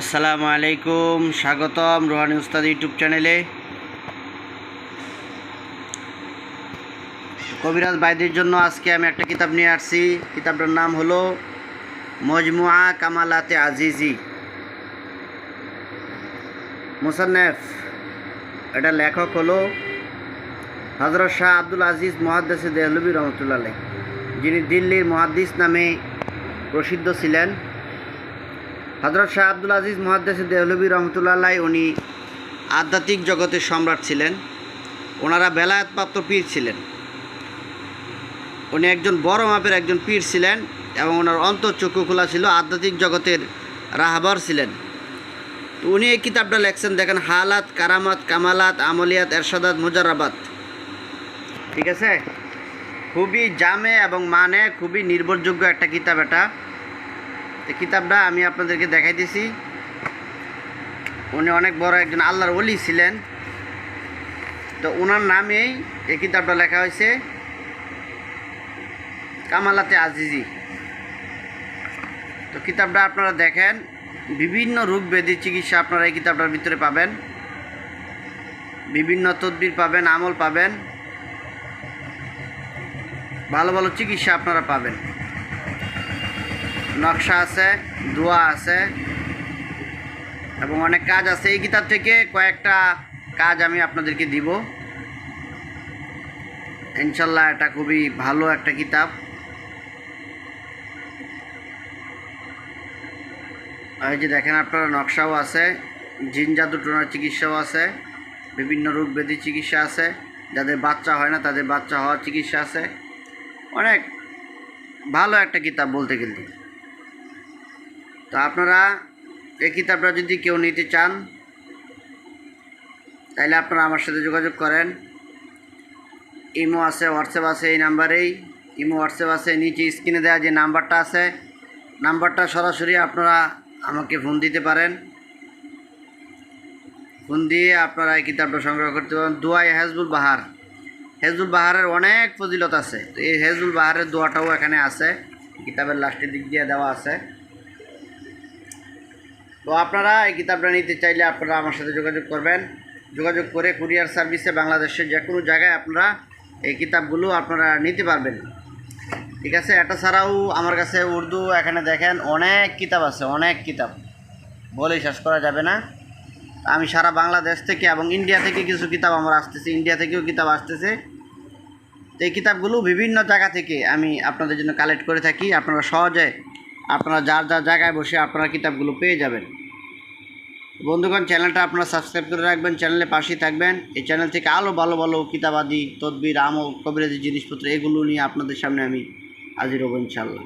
আসসালামু আলাইকুম, স্বাগতম রোহানি উস্তাদ ইউটিউব চ্যানেলে। কবিরাজ বাইদের জন্য আজকে আমি একটা কিতাব নিয়ে আসছি। কিতাবটার নাম হলো মজমুয়া কামালাতে আজিজি। মুসান্নেফ, এটা লেখক হলো হজরত শাহ আব্দুল আজিজ মহাদ্দেসে দেহলবি রহমতুল্লাহ যিনি দিল্লির মহাদ্দিস নামে প্রসিদ্ধ ছিলেন। হজরত শাহ আব্দুল আজিজ মহাদ্দেসে দেহলবী রহমতুল্লাহ উনি আধ্যাত্মিক জগতের সম্রাট ছিলেন। ওনারা বেলায়াতপ্রাপ্ত পীর ছিলেন। উনি একজন বড় মাপের একজন পীর ছিলেন এবং ওনার অন্তর্চক্ষু খোলা ছিল, আধ্যাত্মিক জগতের রাহবার ছিলেন। তো উনি এই কিতাবটা লেখছেন, দেখেন, হালাত, কারামাত, কামালাত, আমলিয়াত, এরশাদাত মুজারাবাত ঠিক আছে? খুবই জামে এবং মানে খুবই নির্ভরযোগ্য একটা কিতাব এটা। এই কিতাবটা আমি আপনাদেরকে দেখাইতেছি। উনি অনেক বড় একজন আল্লাহর অলি ছিলেন। তো ওনার নামেই এই কিতাবটা লেখা হয়েছে, কামালাতে আজিজি। তো কিতাবটা আপনারা দেখেন, বিভিন্ন রোগ ব্যাধি চিকিৎসা আপনারা এই কিতাবটার ভিতরে পাবেন। বিভিন্ন তদবির পাবেন, আমল পাবেন। ভালো ভালো চিকিৎসা আপনারা পাবেন। নকশা আছে দোয়া আছে, এবং অনেক কাজ আছে। এই কিতাব থেকে কয়েকটা কাজ আমি আপনাদেরকে দিব। ইনশাল্লাহ এটা খুবই ভালো একটা কিতাব। এই যে দেখেন আপনারা, নকশাও আছে, জিন জাদু টোনার চিকিৎসাও আছে, বিভিন্ন রোগ ব্যাধি চিকিৎসা আছে, যাদের বাচ্চা হয় না তাদের বাচ্চা হওয়ার চিকিৎসা আছে। অনেক ভালো একটা কিতাব বলতে গেলে। তো আপনারা এই কিতাবটা যদি কেউ নিতে চান, তাহলে আপনারা আমার সাথে যোগাযোগ করেন। ইমো আছে, হোয়াটসঅ্যাপ আছে এই নাম্বারেই। ইমো, হোয়াটসঅ্যাপ আছে, নিচে স্ক্রিনে দেওয়া যে নাম্বারটা আছে, নাম্বারটা সরাসরি আপনারা আমাকে ফোন দিতে পারেন। ফোন দিয়ে আপনারা এই কিতাবটা সংগ্রহ করতে পারেন। দোয়াই হেজবুল বাহার। হেজবুল বাহারের অনেক ফজিলত আছে। এই হেজবুল বাহারের দোয়াটাও এখানে আছে। কিতাবের লাস্টের দিক দিয়ে দেওয়া আছে। তো আপনারা এই কিতাবটা নিতে চাইলে আপনারা আমার সাথে যোগাযোগ করবেন। যোগাযোগ করে কুরিয়ার সার্ভিসে বাংলাদেশের যে কোনো জায়গায় আপনারা এই কিতাবগুলো আপনারা নিতে পারবেন। ঠিক আছে? এটা ছাড়াও আমার কাছে উর্দু এখানে দেখেন অনেক কিতাব আছে, অনেক কিতাব। বলেই শেষ করা যাবে না। আমি সারা বাংলাদেশ থেকে এবং ইন্ডিয়া থেকে কিছু কিতাব আমার আসতেছে, ইন্ডিয়া থেকেও কিতাব আসতেছে। তো এই কিতাবগুলো বিভিন্ন জায়গা থেকে আমি আপনাদের জন্য কালেক্ট করে থাকি। আপনারা সহজে আপনারা যার যার জায়গায় বসে আপনারা কিতাবগুলো পেয়ে যাবেন। বন্ধুগণ, চ্যানেলটা আপনারা সাবস্ক্রাইব করে রাখবেন চ্যানেলে পাশেই থাকবেন। এই চ্যানেল থেকে আরও ভালো ভালো কিতাবাদি, তদবির, আমল, কবিরাজি জিনিসপত্র, এগুলো নিয়ে আপনাদের সামনে আমি হাজির হব ইনশাল্লাহ